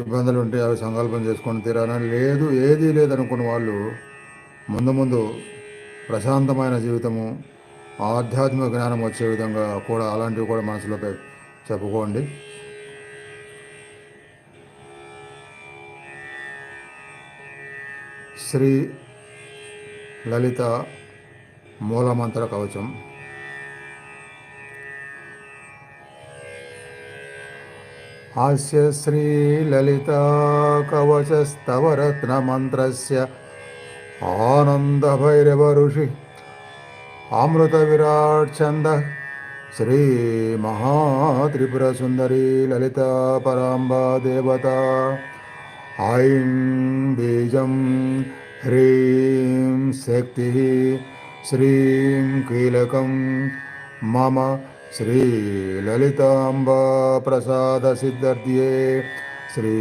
ఇబ్బందులు ఉంటే అవి సంకల్పం చేసుకొని తీరాలని లేదు ఏదీ లేదనుకున్న వాళ్ళు ముందు ముందు ప్రశాంతమైన జీవితము ఆధ్యాత్మిక జ్ఞానం వచ్చే విధంగా కూడా అలాంటివి కూడా మనసులో చెప్పుకోండి. శ్రీ లలిత మూలమంత్ర కవచం. हास्य श्रीललिता कवचस्तवरत्नमन्त्रस्य आनन्दभैरवऋषि अमृतविराट्छन्दः श्रीमहात्रिपुरसुन्दरी ललिता पराम्बा देवता ऐं बीजं ह्रीं शक्तिः श्रीं कीलकं मम श्रीललिताम्बाप्रसादसिद्धर्ये श्री